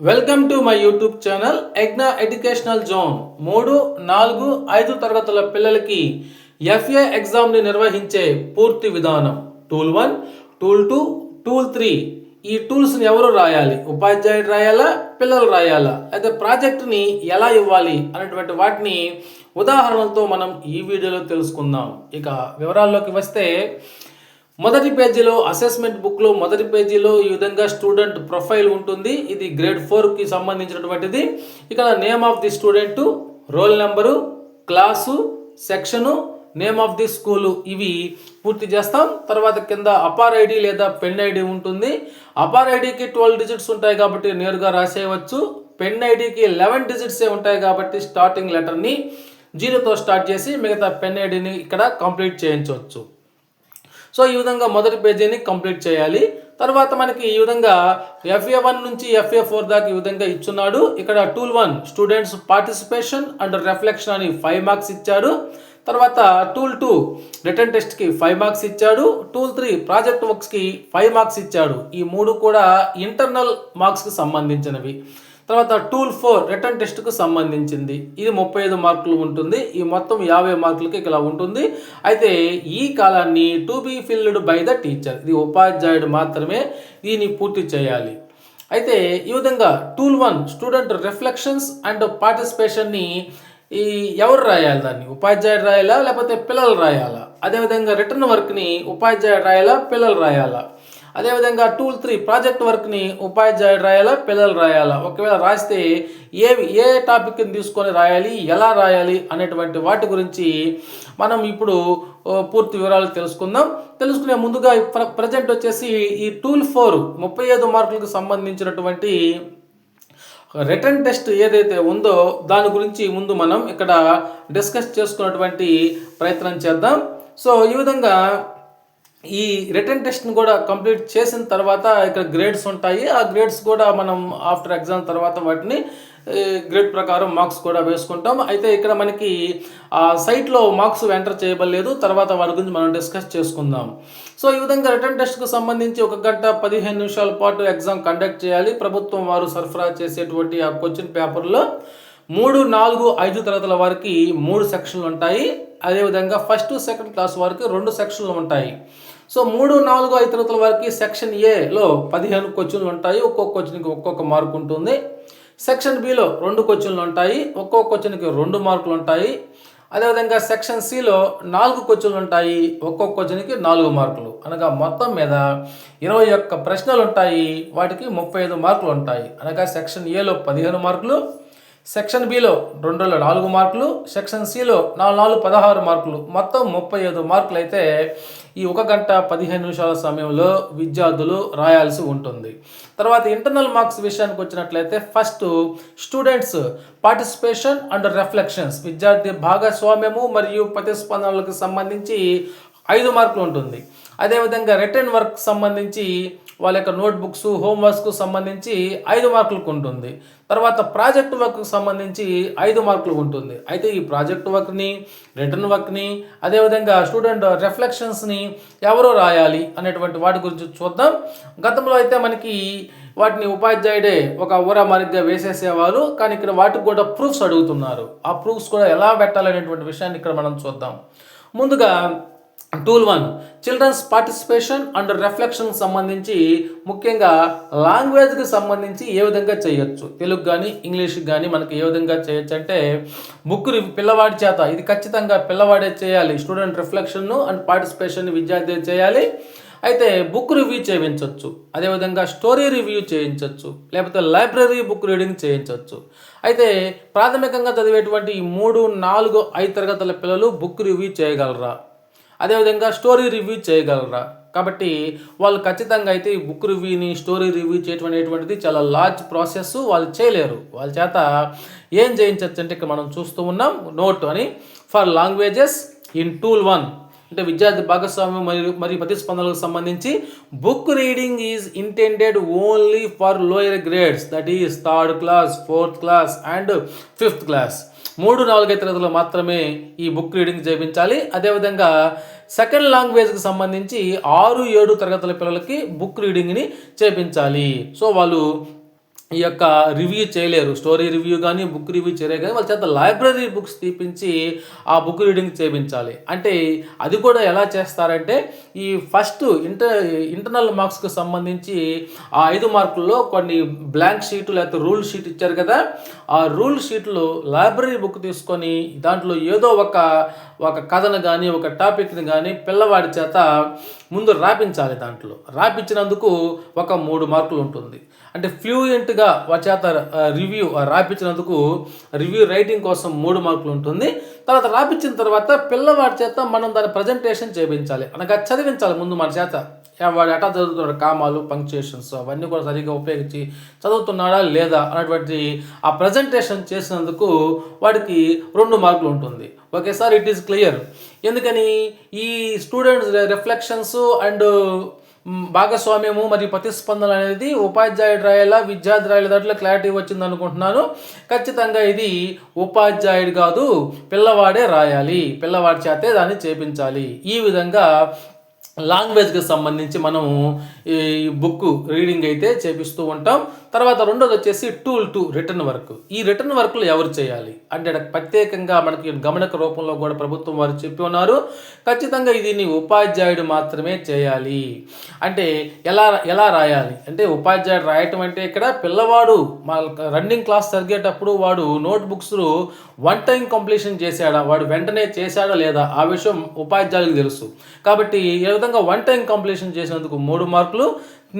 Welcome to my YouTube channel ఎగ్నా educational zone మూడు నాలుగు ఐదు తరగతుల పిల్లలకి ఎఫ్ఏ ఎగ్జామ్ని నిర్వహించే పూర్తి విధానం. Tool one tool two tool three ఈ టూల్స్ని ఎవరు రాయాలి? ఉపాధ్యాయుడు రాయాలా? పిల్లలు రాయాలా? అయితే ప్రాజెక్టుని ఎలా ఇవ్వాలి అనేటువంటి వాటిని ఉదాహరణలతో మనం ఈ వీడియోలో తెలుసుకుందాం. ఇక వివరాల్లోకి వస్తే మొదటి పేజీలో అసెస్మెంట్ బుక్లో మొదటి పేజీలో ఈ విధంగా స్టూడెంట్ ప్రొఫైల్ ఉంటుంది. ఇది గ్రేడ్ ఫోర్కి సంబంధించినటువంటిది. ఇక్కడ name of the student roll number class section name of the school ఇవి పూర్తి చేస్తాం. తర్వాత కింద అపార్ ఐడి లేదా పెన్ ఐడి ఉంటుంది. అపార్ ఐడికి ట్వెల్వ్ డిజిట్స్ ఉంటాయి కాబట్టి నేరుగా రాసేయవచ్చు. పెన్ ఐడికి లెవెన్ డిజిట్సే ఉంటాయి కాబట్టి స్టార్టింగ్ లెటర్ని జీరోతో స్టార్ట్ చేసి మిగతా పెన్ ఐడిని ఇక్కడ కంప్లీట్ చేయించవచ్చు. సో ఈ విధంగా మొదటి పేజీని కంప్లీట్ చేయాలి. తర్వాత మనకి ఈ విధంగా ఎఫ్ఏ వన్ నుంచి ఎఫ్ఏ ఫోర్ దాకా ఈ విధంగా ఇచ్చున్నాడు. ఇక్కడ tool one students participation and reflection అని ఫైవ్ మార్క్స్ ఇచ్చాడు. తర్వాత టూల్ టూ రిటర్న్ టెస్ట్కి ఫైవ్ మార్క్స్ ఇచ్చాడు. టూల్ త్రీ ప్రాజెక్ట్ వర్క్స్కి ఫైవ్ మార్క్స్ ఇచ్చాడు. ఈ మూడు కూడా ఇంటర్నల్ మార్క్స్కి సంబంధించినవి. తర్వాత టూల్ ఫోర్ రిటర్న్ టెస్ట్కు సంబంధించింది. ఇది ముప్పై ఐదు మార్కులు ఉంటుంది. ఈ మొత్తం యాభై మార్కులకి ఇలా ఉంటుంది. అయితే ఈ కాలాన్ని to be filled by the teacher. ఇది ఉపాధ్యాయుడు మాత్రమే దీన్ని పూర్తి చేయాలి. అయితే ఈ విధంగా tool one student reflections and పార్టిసిపేషన్ని ఈ ఎవరు రాయాలి దాన్ని? ఉపాధ్యాయుడు రాయాలా లేకపోతే పిల్లలు రాయాలా? అదేవిధంగా రిటర్న్ వర్క్ని ఉపాధ్యాయుడు రాయాలా పిల్లలు రాయాలా? అదేవిధంగా టూల్ త్రీ ప్రాజెక్ట్ వర్క్ని ఉపాధ్యాయుడు రాయాలా పిల్లలు రాయాలా? ఒకవేళ రాస్తే ఏ ఏ టాపిక్ని తీసుకొని రాయాలి ఎలా రాయాలి అనేటువంటి వాటి గురించి మనం ఇప్పుడు పూర్తి వివరాలు తెలుసుకుందాం. తెలుసుకునే ముందుగా ప్రజెంట్ వచ్చేసి ఈ టూల్ ఫోర్ ముప్పై ఐదు మార్కులకు సంబంధించినటువంటి రిటర్న్ టెస్ట్ ఏదైతే ఉందో దాని గురించి ముందు మనం ఇక్కడ డిస్కస్ చేసుకున్నటువంటి ప్రయత్నం చేద్దాం. సో ఈ విధంగా ఈ రిటర్న్ టెస్ట్ని కూడా కంప్లీట్ చేసిన తర్వాత ఇక్కడ గ్రేడ్స్ ఉంటాయి. ఆ గ్రేడ్స్ కూడా మనం ఆఫ్టర్ ఎగ్జామ్ తర్వాత వాటిని గ్రేడ్ ప్రకారం మార్క్స్ కూడా వేసుకుంటాం. అయితే ఇక్కడ మనకి ఆ సైట్లో మార్క్స్ ఎంటర్ చేయబడలేదు. తర్వాత వాటి గురించి మనం డిస్కస్ చేసుకుందాం. సో ఈ విధంగా రిటర్న్ టెస్ట్కు సంబంధించి ఒక గంట పదిహేను నిమిషాల పాటు ఎగ్జామ్ కండక్ట్ చేయాలి. ప్రభుత్వం వారు సరఫరా చేసేటువంటి ఆ క్వశ్చన్ పేపర్లో మూడు నాలుగు ఐదు తరగతుల వారికి మూడు సెక్షన్లు ఉంటాయి. అదేవిధంగా ఫస్ట్ సెకండ్ క్లాస్ వరకు రెండు సెక్షన్లు ఉంటాయి. సో మూడు నాలుగు ఐదు తరగతుల వరకు సెక్షన్ ఏలో పదిహేను క్వశ్చన్లు ఉంటాయి. ఒక్కొక్క క్వశ్చన్కి ఒక్కొక్క మార్క్ ఉంటుంది. సెక్షన్ బిలో రెండు క్వశ్చన్లు ఉంటాయి. ఒక్కొక్క క్వశ్చన్కి రెండు మార్కులు ఉంటాయి. అదేవిధంగా సెక్షన్ సిలో నాలుగు క్వశ్చన్లు ఉంటాయి. ఒక్కొక్క క్వశ్చన్కి నాలుగు మార్కులు అనగా మొత్తం మీద ఇరవై ఒక్క ప్రశ్నలు ఉంటాయి. వాటికి ముప్పై ఐదు మార్కులు ఉంటాయి. అనగా సెక్షన్ ఏలో పదిహేను మార్కులు సెక్షన్ బిలో రెండు వేల నాలుగు మార్కులు సెక్షన్ సిలో నాలుగు నాలుగు పదహారు మార్కులు. మొత్తం ముప్పై ఐదు మార్కులు అయితే ఈ ఒక గంట పదిహేను నిమిషాల సమయంలో విద్యార్థులు రాయాల్సి ఉంటుంది. తర్వాత ఇంటర్నల్ మార్క్స్ విషయానికి వచ్చినట్లయితే first students participation and reflections. విద్యార్థి భాగస్వామ్యము మరియు ప్రతిస్పందనలకు సంబంధించి ఐదు మార్కులు ఉంటుంది. అదేవిధంగా రిటర్న్ వర్క్ సంబంధించి వాళ్ళ యొక్క నోట్బుక్స్ హోంవర్క్స్కు సంబంధించి ఐదు మార్కులకు ఉంటుంది. తర్వాత ప్రాజెక్ట్ వర్క్కు సంబంధించి ఐదు మార్కులు ఉంటుంది. అయితే ఈ ప్రాజెక్ట్ వర్క్ని రిటర్న్ వర్క్ని అదేవిధంగా స్టూడెంట్ రిఫ్లెక్షన్స్ని ఎవరు రాయాలి అనేటువంటి వాటి గురించి చూద్దాం. గతంలో అయితే మనకి వాటిని ఉపాధ్యాయుడే ఒక ఊర మరిగ్గా వేసేసేవారు. కానీ ఇక్కడ వాటికి కూడా ప్రూఫ్స్ అడుగుతున్నారు. ఆ ప్రూఫ్స్ కూడా ఎలా పెట్టాలనేటువంటి విషయాన్ని ఇక్కడ మనం చూద్దాం. ముందుగా tool one. Children's participation and reflection సంబంధించి ముఖ్యంగా లాంగ్వేజ్కి సంబంధించి ఏ విధంగా చేయొచ్చు? తెలుగు కానీ ఇంగ్లీష్ కానీ మనకి ఏ విధంగా చేయొచ్చు అంటే బుక్ పిల్లవాడి చేత ఇది ఖచ్చితంగా పిల్లవాడే చేయాలి. స్టూడెంట్ రిఫ్లెక్షన్ అండ్ పార్టిసిపేషన్ విద్యార్థి చేయాలి. అయితే బుక్ రివ్యూ చేయించవచ్చు అదేవిధంగా స్టోరీ రివ్యూ చేయించవచ్చు లేకపోతే లైబ్రరీ బుక్ రీడింగ్ చేయించవచ్చు అయితే ప్రాథమికంగా చదివేటువంటి ఈ మూడు నాలుగు ఐదు తరగతుల పిల్లలు బుక్ రివ్యూ చేయగలరా? అదేవిధంగా స్టోరీ రివ్యూ చేయగలరా? కాబట్టి వాళ్ళు ఖచ్చితంగా అయితే ఈ బుక్ రివ్యూని స్టోరీ రివ్యూ చేయటం అనేటువంటిది చాలా లార్జ్ ప్రాసెస్ వాళ్ళు చేయలేరు. వాళ్ళ చేత ఏం చేయించవచ్చు అంటే ఇక్కడ మనం చూస్తూ ఉన్నాం నోట్ అని for languages in tool one. అంటే విద్యార్థి భాగస్వామ్యం మరియు మరియు ప్రతిస్పందనలకు సంబంధించి book reading is intended only for lower grades. That is third class fourth class and fifth class. మూడు నాలుగైదు తరగతులు మాత్రమే ఈ బుక్ రీడింగ్ చేయించాలి. అదేవిధంగా సెకండ్ లాంగ్వేజ్కి సంబంధించి ఆరు ఏడు తరగతుల పిల్లలకి బుక్ రీడింగ్ని చేపించాలి. సో వాళ్ళు ఈ యొక్క రివ్యూ చేయలేరు. స్టోరీ రివ్యూ కానీ బుక్ రివ్యూ చేయలేరు కానీ వాళ్ళ చేత లైబ్రరీ బుక్స్ తీపించి ఆ బుక్ రీడింగ్ చేయించాలి అంటే అది కూడా ఎలా చేస్తారంటే ఈ ఫస్ట్ ఇంటర్ ఇంటర్నల్ మార్క్స్కి సంబంధించి ఆ ఐదు మార్కుల్లో కొన్ని బ్లాంక్ షీట్ లేకపోతే రూల్ షీట్ ఇచ్చారు కదా ఆ రూల్ షీట్లో లైబ్రరీ బుక్ తీసుకొని దాంట్లో ఏదో ఒక ఒక కథను కానీ ఒక టాపిక్ని కానీ పిల్లవాడి చేత ముందు రాపించాలి దాంట్లో. రాపించినందుకు ఒక మూడు మార్కులు ఉంటుంది. అంటే ఫ్లూయెంట్గా వారి చేత రివ్యూ రాపించినందుకు రివ్యూ రైటింగ్ కోసం మూడు మార్కులు ఉంటుంది. తర్వాత రాపించిన తర్వాత పిల్లవాడి చేత మనం దాని ప్రజెంటేషన్ చేయించాలి. అనగా చదివించాలి ముందు మన చేత. వాడు ఎట్లా చదువుతున్నాడు? కామాలు పంక్చుయేషన్స్ అవన్నీ కూడా సరిగ్గా ఉపయోగించి చదువుతున్నాడా లేదా అనేటువంటి ఆ ప్రజెంటేషన్ చేసినందుకు వాడికి రెండు మార్కులు ఉంటుంది. ఒకేసారి ఇట్ ఈస్ క్లియర్ ఎందుకని? ఈ స్టూడెంట్స్ రిఫ్లెక్షన్స్ అండ్ భాగస్వామ్యము మరియు ప్రతిస్పందన అనేది ఉపాధ్యాయుడు రాయాలా విద్యార్థి రాయల దాంట్లో క్లారిటీ వచ్చింది అనుకుంటున్నాను. ఖచ్చితంగా ఇది ఉపాధ్యాయుడు కాదు పిల్లవాడే రాయాలి. పిల్లవాడి చేతే దాన్ని చేపించాలి. ఈ విధంగా లాంగ్వేజ్కి సంబంధించి మనము ఈ బుక్ రీడింగ్ అయితే చేపిస్తూ ఉంటాం. తర్వాత రెండోది వచ్చేసి టూల్ టు రిటర్న్ వర్క్ ఈ రిటర్న్ వర్క్లు ఎవరు చేయాలి? అంటే ఇక్కడ ప్రత్యేకంగా మనకి గమనక రూపంలో కూడా ప్రభుత్వం వారు చెప్పి ఉన్నారు. ఖచ్చితంగా ఇది ఉపాధ్యాయుడు మాత్రమే చేయాలి. అంటే ఎలా ఎలా రాయాలి? అంటే ఉపాధ్యాయుడు రాయటం అంటే ఇక్కడ పిల్లవాడు మా రన్నింగ్ క్లాస్ జరిగేటప్పుడు వాడు notebooks one time completion చేశాడా? వాడు వెంటనే చేశాడా లేదా? ఆ విషయం ఉపాధ్యాయులకు తెలుసు. కాబట్టి ఏ విధంగా వన్ టైం కంప్లీషన్ చేసినందుకు మూడు మార్కులు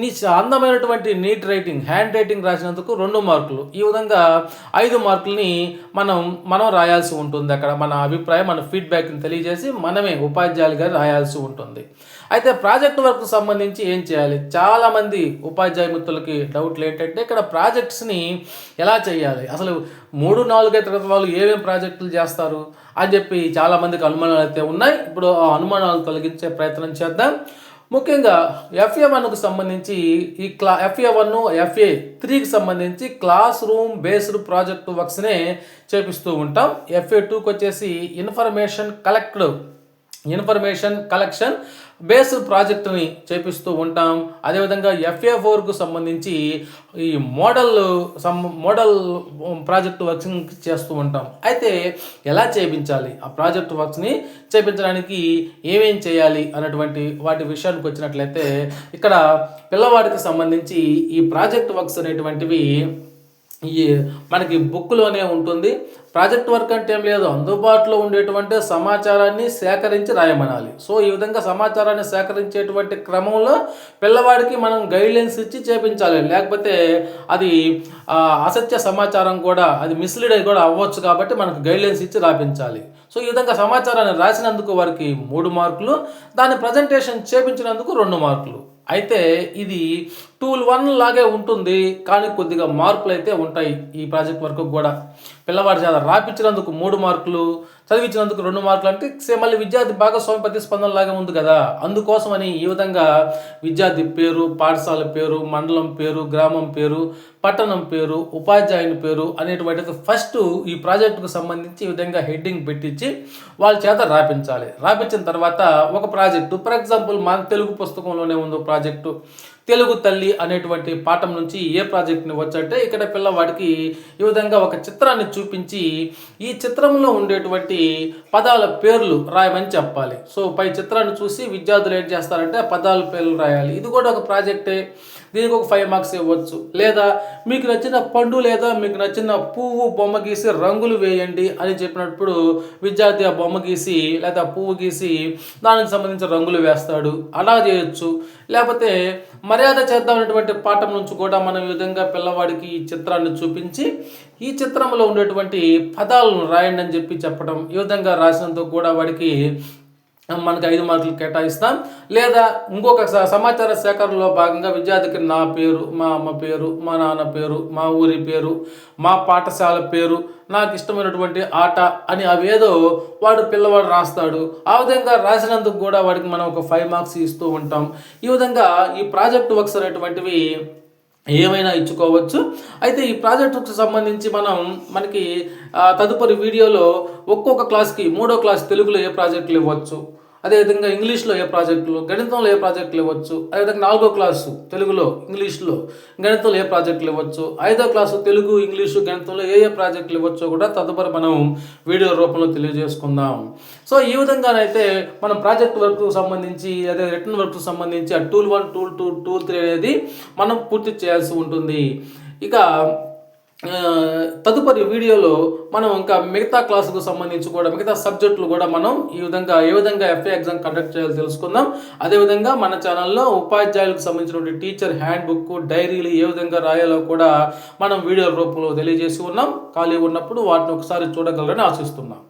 నీ అందమైనటువంటి నీట్ రైటింగ్ హ్యాండ్ రైటింగ్ రాసినందుకు రెండు మార్కులు. ఈ విధంగా ఐదు మార్కులని మనం మనం రాయాల్సి ఉంటుంది. అక్కడ మన అభిప్రాయం మన ఫీడ్బ్యాక్ని తెలియజేసి మనమే ఉపాధ్యాయులుగా రాయాల్సి ఉంటుంది. అయితే ప్రాజెక్ట్ వర్క్ సంబంధించి ఏం చేయాలి? చాలామంది ఉపాధ్యాయ మిత్రులకి డౌట్లు ఏంటంటే ఇక్కడ ప్రాజెక్ట్స్ని ఎలా చేయాలి? అసలు మూడు నాలుగైదు తరగతి వాళ్ళు ఏమేమి ప్రాజెక్టులు చేస్తారు? అని చెప్పి చాలామందికి అనుమానాలు అయితే ఉన్నాయి. ఇప్పుడు ఆ అనుమానాలు తొలగించే ప్రయత్నం చేద్దాం. ముఖ్యంగా ఎఫ్ఏ వన్కు సంబంధించి ఈ క్లా ఎఫ్ఏ వన్ ఎఫ్ఏ త్రీకి సంబంధించి క్లాస్ రూమ్ బేస్డ్ ప్రాజెక్ట్ వర్క్స్నే చేపిస్తూ ఉంటాం. ఎఫ్ఏ టూకి వచ్చేసి information collect information collection based ప్రాజెక్ట్ని చేపిస్తూ ఉంటాం. అదేవిధంగా ఎఫ్ఏ ఫోర్కు సంబంధించి ఈ మోడల్ సం మోడల్ ప్రాజెక్ట్ వర్క్స్ని చేస్తూ ఉంటాం. అయితే ఎలా చేయించాలి ఆ ప్రాజెక్ట్ వర్క్స్ని చేయించడానికి ఏమేం చేయాలి అన్నటువంటి వాటి విషయానికి వచ్చినట్లయితే ఇక్కడ పిల్లవాడికి సంబంధించి ఈ ప్రాజెక్ట్ వర్క్స్ అనేటువంటివి ఈ మనకి బుక్లోనే ఉంటుంది. ప్రాజెక్ట్ వర్క్ అంటే ఏం లేదు. అందుబాటులో ఉండేటువంటి సమాచారాన్ని సేకరించి రాయమనాలి. సో ఈ విధంగా సమాచారాన్ని సేకరించేటువంటి క్రమంలో పిల్లవాడికి మనం గైడ్లైన్స్ ఇచ్చి చేపించాలి. లేకపోతే అది అసత్య సమాచారం కూడా అది మిస్లీడ్ అయి కూడా అవ్వచ్చు కాబట్టి మనకు గైడ్లైన్స్ ఇచ్చి రాపించాలి. సో ఈ విధంగా సమాచారాన్ని రాసినందుకు వారికి మూడు మార్కులు దాని ప్రజెంటేషన్ చేపించినందుకు రెండు మార్కులు. అయితే ఇది టూల్ వన్ లాగే ఉంటుంది కానీ కొద్దిగా మార్కులు అయితే ఉంటాయి ఈ ప్రాజెక్ట్ వర్క్ కూడా. పిల్లవాడి చేత రాపించినందుకు మూడు మార్కులు చదివించినందుకు రెండు మార్కులు అంటే మళ్ళీ విద్యార్థి భాగస్వామి ప్రతిస్పందన లాగా ఉంది కదా. అందుకోసమని ఈ విధంగా విద్యార్థి పేరు పాఠశాల పేరు మండలం పేరు గ్రామం పేరు పట్టణం పేరు ఉపాధ్యాయుని పేరు అనేటువంటిది ఫస్ట్ ఈ ప్రాజెక్టుకు సంబంధించి ఈ విధంగా హెడ్డింగ్ పెట్టించి వాళ్ళ చేత రాపించాలి. రాపించిన తర్వాత ఒక ప్రాజెక్టు ఫర్ ఎగ్జాంపుల్ మన తెలుగు పుస్తకంలోనే ఉంది ప్రాజెక్టు. తెలుగు తల్లి అనేటువంటి పాఠం నుంచి ఏ ప్రాజెక్ట్ని వచ్చంటే ఇక్కడ పిల్లవాడికి ఈ విధంగా ఒక చిత్రాన్ని చూపించి ఈ చిత్రంలో ఉండేటువంటి పదాల పేర్లు రాయమని చెప్పాలి. సో పై చిత్రాన్ని చూసి విద్యార్థులు ఏం చేస్తారంటే పదాల పేర్లు రాయాలి. ఇది కూడా ఒక ప్రాజెక్టే. దీనికి ఒక ఫైవ్ మార్క్స్ ఇవ్వచ్చు. లేదా మీకు నచ్చిన పండు లేదా మీకు నచ్చిన పువ్వు బొమ్మ గీసి రంగులు వేయండి అని చెప్పినప్పుడు విద్యార్థి ఆ బొమ్మ గీసి లేదా పువ్వు గీసి దానికి సంబంధించిన రంగులు వేస్తాడు. అలా చేయొచ్చు. లేకపోతే మర్యాద చేద్దామనేటువంటి పాఠం నుంచి కూడా మనం ఈ విధంగా పిల్లవాడికి ఈ చిత్రాన్ని చూపించి ఈ చిత్రంలో ఉండేటువంటి పదాలను రాయండి అని చెప్పి చెప్పడం ఈ విధంగా రాసినందుకు కూడా వాడికి మనకి ఐదు మార్కులు కేటాయిస్తాం. లేదా ఇంకొక స- సమాచార సేకరణలో భాగంగా విద్యార్థికి నా పేరు మా అమ్మ పేరు మా నాన్న పేరు మా ఊరి పేరు మా పాఠశాల పేరు నాకు ఇష్టమైనటువంటి ఆట అని అవేదో వాడు పిల్లవాడు రాస్తాడు. ఆ విధంగా రాసినందుకు కూడా వాడికి మనం ఒక ఫైవ్ మార్క్స్ ఇస్తూ ఉంటాం. ఈ విధంగా ఈ ప్రాజెక్ట్ వర్క్స్ అనేటువంటివి ఏమైనా ఇచ్చుకోవచ్చు. అయితే ఈ ప్రాజెక్టుకు సంబంధించి మనం మనకి తదుపరి వీడియోలో ఒక్కొక్క క్లాస్కి మూడో క్లాస్ తెలుగులో ఏ ప్రాజెక్టులు ఇవ్వచ్చు? అదేవిధంగా ఇంగ్లీష్లో ఏ ప్రాజెక్టులు గణితంలో ఏ ప్రాజెక్టులు ఇవ్వచ్చు? అదేవిధంగా నాలుగో క్లాసు తెలుగులో ఇంగ్లీష్లో గణితంలో ఏ ప్రాజెక్టులు ఇవ్వచ్చు? ఐదో క్లాసు తెలుగు ఇంగ్లీషు గణితంలో ఏ ఏ ప్రాజెక్టులు ఇవ్వచ్చో కూడా తదుపరి మనం వీడియో రూపంలో తెలియజేసుకుందాం. సో ఈ విధంగానైతే మనం ప్రాజెక్ట్ వర్క్ సంబంధించి అదే రిటర్న్ వర్క్ సంబంధించి ఆ tool one tool two tool three అనేది మనం పూర్తి చేయాల్సి ఉంటుంది. ఇక తదుపరి వీడియోలో మనం ఇంకా మిగతా క్లాసుకు సంబంధించి కూడా మిగతా సబ్జెక్టులు కూడా మనం ఈ విధంగా ఏ విధంగా ఎఫ్ఏ ఎగ్జామ్ కండక్ట్ చేయాలో తెలుసుకుందాం. అదేవిధంగా మన ఛానల్లో ఉపాధ్యాయులకు సంబంధించినటువంటి టీచర్ హ్యాండ్ బుక్ డైరీలు ఏ విధంగా రాయాలో కూడా మనం వీడియో రూపంలో తెలియజేసి ఉన్నాం. ఖాళీ ఉన్నప్పుడు వాటిని ఒకసారి చూడగలరని ఆశిస్తున్నాం.